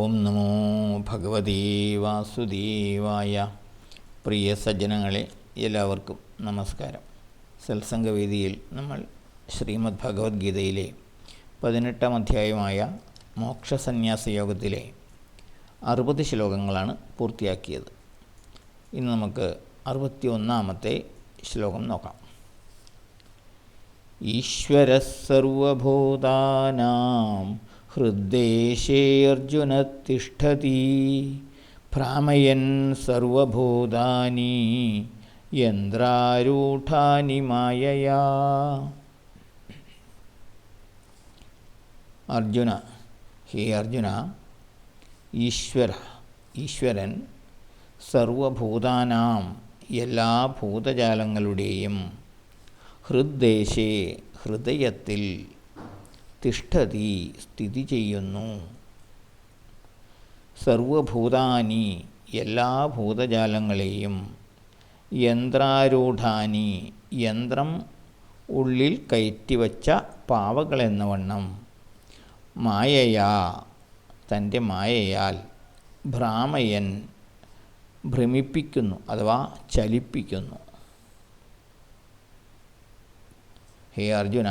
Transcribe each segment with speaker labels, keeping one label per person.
Speaker 1: ഓം നമോ ഭഗവതീ വാസുദേവായ. പ്രിയ സജ്ജനങ്ങളെ എല്ലാവർക്കും നമസ്കാരം. സത്സംഗവേദിയിൽ നമ്മൾ ശ്രീമദ് ഭഗവത്ഗീതയിലെ പതിനെട്ടാം അധ്യായമായ മോക്ഷസന്യാസ യോഗത്തിലെ അറുപത് ശ്ലോകങ്ങളാണ് പൂർത്തിയാക്കിയത്. ഇന്ന് നമുക്ക് അറുപത്തി ഒന്നാമത്തെ ശ്ലോകം നോക്കാം. ഈശ്വര സർവഭൂതാനാം ഹൃദ്ദേശേർജുന തിഷ്ഠതി ഭ്രാമയൻ സർവഭൂതാനി യന്ത്രാരൂഢാനി മായയാ. അർജുന ഹേ അർജുന ഈശ്വര ഈശ്വരൻ സർവഭൂതാനാം എല്ലാ ഭൂതജാലങ്ങളുടെയും ഹൃദ്ദേശേ ഹൃദയത്തിൽ തിഷ്ഠതി സ്ഥിതി ചെയ്യുന്നു. സർവഭൂതാനി എല്ലാ ഭൂതജാലങ്ങളെയും യന്ത്രാരൂഢാനി യന്ത്രം ഉള്ളിൽ കയറ്റിവച്ച പാവകളെന്ന വണ്ണം മായയാ തന്റെ മായയാൽ ഭ്രാമയൻ ഭ്രമിപ്പിക്കുന്നു അഥവാ ചലിപ്പിക്കുന്നു. ഹേ അർജുന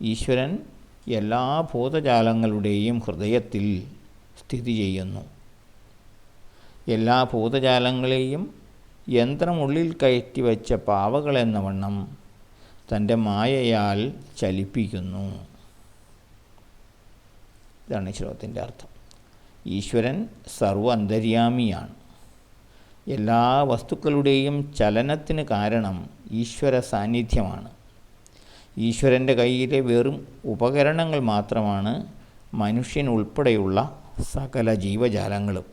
Speaker 1: ഈശ്വരൻ എല്ലാ ഭൂതജാലങ്ങളുടെയും ഹൃദയത്തിൽ സ്ഥിതി ചെയ്യുന്നു. എല്ലാ ഭൂതജാലങ്ങളെയും യന്ത്രമുള്ളിൽ കയറ്റി വച്ച പാവകളെന്ന വണ്ണം തന്റെ മായയാൽ ചലിപ്പിക്കുന്നു. ഇതാണ് ശ്ലോകത്തിന്റെ അർത്ഥം. ഈശ്വരൻ സർവ അന്തര്യാമിയാണ് എല്ലാ വസ്തുക്കളുടെയും ചലനത്തിന് കാരണം ഈശ്വര സാന്നിധ്യമാണ്. ഈശ്വരന്റെ കയ്യിലെ വെറും ഉപകരണങ്ങൾ മാത്രമാണ് മനുഷ്യൻ ഉൾപ്പെടെയുള്ള സകല ജീവജാലങ്ങളും.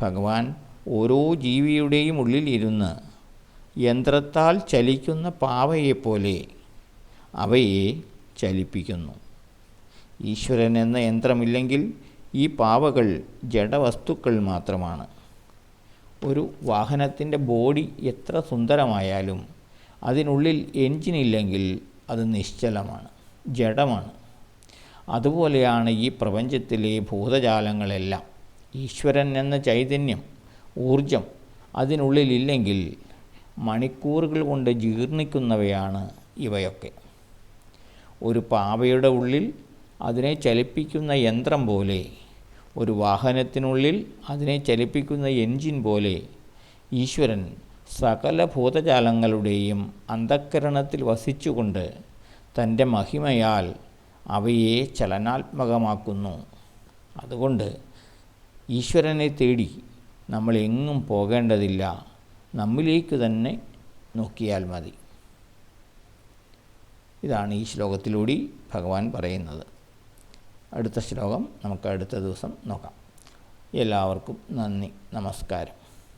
Speaker 1: ഭഗവാൻ ഓരോ ജീവിയുടെയും ഉള്ളിലിരുന്ന് യന്ത്രത്താൽ ചലിക്കുന്ന പാവയെപ്പോലെ അവയെ ചലിപ്പിക്കുന്നു. ഈശ്വരൻ എന്ന യന്ത്രമില്ലെങ്കിൽ ഈ പാവകൾ ജഡവസ്തുക്കൾ മാത്രമാണ്. ഒരു വാഹനത്തിന്റെ ബോഡി എത്ര സുന്ദരമായാലും അതിനുള്ളിൽ എൻജിനില്ലെങ്കിൽ അത് നിശ്ചലമാണ് ജഡമാണ്. അതുപോലെയാണ് ഈ പ്രപഞ്ചത്തിലെ ഭൂതജാലങ്ങളെല്ലാം. ഈശ്വരൻ എന്ന ചൈതന്യം ഊർജം അതിനുള്ളിലില്ലെങ്കിൽ മണിക്കൂറുകൾ കൊണ്ട് ജീർണിക്കുന്നവയാണ് ഇവയൊക്കെ. ഒരു പാവയുടെ ഉള്ളിൽ അതിനെ ചലിപ്പിക്കുന്ന യന്ത്രം പോലെ ഒരു വാഹനത്തിനുള്ളിൽ അതിനെ ചലിപ്പിക്കുന്ന എൻജിൻ പോലെ ഈശ്വരൻ സകല ഭൂതജാലങ്ങളുടെയും അന്ധക്കരണത്തിൽ വസിച്ചുകൊണ്ട് തന്റെ മഹിമയാൽ അവയെ ചലനാത്മകമാക്കുന്നു. അതുകൊണ്ട് ഈശ്വരനെ തേടി നമ്മൾ എങ്ങും പോകേണ്ടതില്ല. നമ്മിലേക്ക് തന്നെ നോക്കിയാൽ മതി. ഇതാണ് ഈ ശ്ലോകത്തിലൂടെ ഭഗവാൻ പറയുന്നത്. അടുത്ത ശ്ലോകം നമുക്ക് അടുത്ത ദിവസം നോക്കാം. എല്ലാവർക്കും നന്ദി. നമസ്കാരം.